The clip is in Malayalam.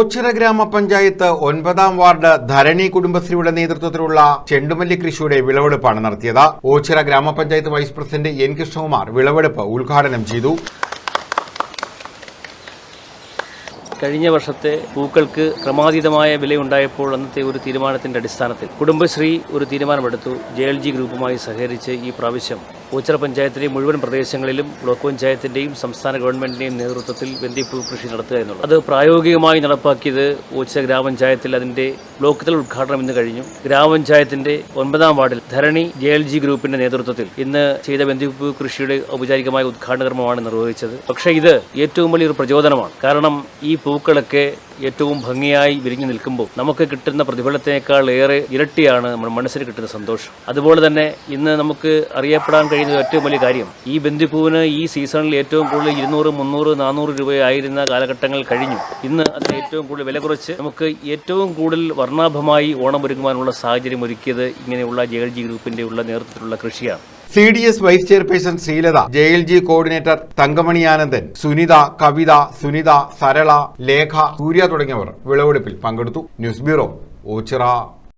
ഓച്ചിറ ഗ്രാമപഞ്ചായത്ത് ഒൻപതാം വാർഡ് ധരണി കുടുംബശ്രീയുടെ നേതൃത്വത്തിലുള്ള ചെണ്ടുമല്ലി കൃഷിയുടെ വിളവെടുപ്പാണ് നടത്തിയത്. ഓച്ചിറ ഗ്രാമപഞ്ചായത്ത് വൈസ് പ്രസിഡന്റ് എൻ കൃഷ്ണകുമാർ വിളവെടുപ്പ് ഉദ്ഘാടനം ചെയ്തു. കഴിഞ്ഞ വർഷത്തെ പൂക്കൾക്ക് ക്രമാതീതമായ വിലയുണ്ടായപ്പോൾ അന്നത്തെ ഒരു തീരുമാനത്തിന്റെ അടിസ്ഥാനത്തിൽ കുടുംബശ്രീ ഒരു തീരുമാനമെടുത്തു. ജെ എൽ ജി ഗ്രൂപ്പുമായി സഹകരിച്ച് ഈ പ്രാവശ്യം ഓച്ചിറ പഞ്ചായത്തിലെ മുഴുവൻ പ്രദേശങ്ങളിലും ബ്ലോക്ക് പഞ്ചായത്തിന്റെയും സംസ്ഥാന ഗവൺമെന്റിന്റെയും നേതൃത്വത്തിൽ വെന്തിപ്പൂ കൃഷി നടത്തുക എന്നുള്ളത്. അത് പ്രായോഗികമായി നടപ്പാക്കിയത് ഓച്ചിറ ഗ്രാമപഞ്ചായത്തിൽ അതിന്റെ ബ്ലോക്ക് തല ഉദ്ഘാടനം ഇന്ന് കഴിഞ്ഞു. ഗ്രാമപഞ്ചായത്തിന്റെ ഒൻപതാം വാർഡിൽ ധരണി ജെ എൽ ജി ഗ്രൂപ്പിന്റെ നേതൃത്വത്തിൽ ഇന്ന് ചെയ്ത വെന്തിപ്പൂ കൃഷിയുടെ ഔപചാരികമായ ഉദ്ഘാടന കർമ്മമാണ് നിർവഹിച്ചത്. പക്ഷേ ഇത് ഏറ്റവും വലിയൊരു പ്രചോദനമാണ്. കാരണം ഈ പൂക്കളൊക്കെ ഏറ്റവും ഭംഗിയായി വിരിഞ്ഞു നിൽക്കുമ്പോൾ നമുക്ക് കിട്ടുന്ന പ്രതിഫലത്തേക്കാൾ ഏറെ ഇരട്ടിയാണ് നമ്മുടെ മനസ്സിന് കിട്ടുന്ന സന്തോഷം. അതുപോലെ തന്നെ ഇന്ന് നമുക്ക് അറിയപ്പെടാൻ കഴിയുന്ന ഏറ്റവും വലിയ കാര്യം ഈ ബന്ദിപ്പൂവിന് ഈ സീസണിൽ ഏറ്റവും കൂടുതൽ ഇരുന്നൂറ് മുന്നൂറ് നാനൂറ് രൂപയായിരുന്ന കാലഘട്ടങ്ങൾ കഴിഞ്ഞു. ഇന്ന് അതിന് ഏറ്റവും കൂടുതൽ വില കുറച്ച് നമുക്ക് ഏറ്റവും കൂടുതൽ വർണാഭമായി ഓണം ഒരുക്കുവാനുള്ള സാഹചര്യം ഒരുക്കിയത് ഇങ്ങനെയുള്ള ജെ എൽ ജി ഗ്രൂപ്പിന്റെ ഉള്ള നേതൃത്വത്തിലുള്ള കൃഷിയാണ്. C D S vice chairperson Sreelatha J L G coordinator Thankamani Anandan Sunitha Kavitha Sunitha Sarala Lekha Surya തുടങ്ങിയവർ വിളവെടുപ്പിൽ പങ്കെടുത്തു. News bureau Ochira.